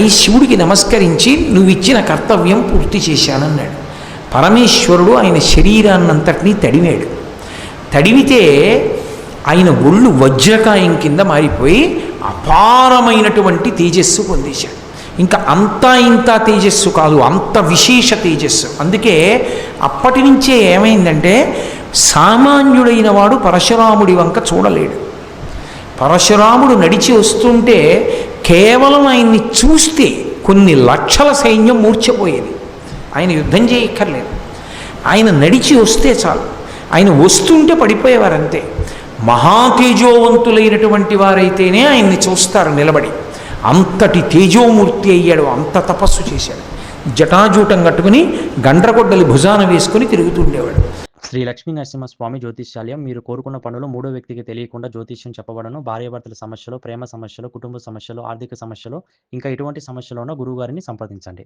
ఈ శివుడికి నమస్కరించి నువ్వు ఇచ్చిన కర్తవ్యం పూర్తి చేశానన్నాడు. పరమేశ్వరుడు ఆయన శరీరాన్నంతటినీ తడివాడు తడివితే ఆయన ఒళ్ళు వజ్రకాయం కింద మారిపోయి అపారమైనటువంటి తేజస్సు పొందేశాడు. ఇంకా అంతా ఇంత తేజస్సు కాదు అంత విశేష తేజస్సు. అందుకే అప్పటి నుంచే ఏమైందంటే సామాన్యుడైన వాడు పరశురాముడి వంక చూడలేడు. పరశురాముడు నడిచి వస్తుంటే కేవలం ఆయన్ని చూస్తే కొన్ని లక్షల సైన్యం మూర్చపోయేది ఆయన యుద్ధం చేయక్కర్లేదు. ఆయన నడిచి వస్తే చాలు. ఆయన వస్తుంటే పడిపోయేవారంతే. మహాతేజోవంతులైనటువంటి వారైతేనే ఆయన్ని చూస్తారు నిలబడి. అంతటి తేజోమూర్తి అయ్యాడు అంత తపస్సు చేశాడు. జటాజూటం కట్టుకుని గండ్రగొడ్డలి భుజాన వేసుకుని తిరుగుతుండేవాడు శ్రీ లక్ష్మీ నరసింహస్వామి జ్యోతిష్యాలయం. మీరు కోరుకున్న పనులు మూడో వ్యక్తికి తెలియకుండా జ్యోతిష్యం చెప్పబడను. భార్యాభర్తల సమస్యలు ప్రేమ సమస్యలు కుటుంబ సమస్యలు ఆర్థిక సమస్యలు ఇంకా ఎటువంటి సమస్యలు ఉన్న గురువుగారిని సంప్రదించండి.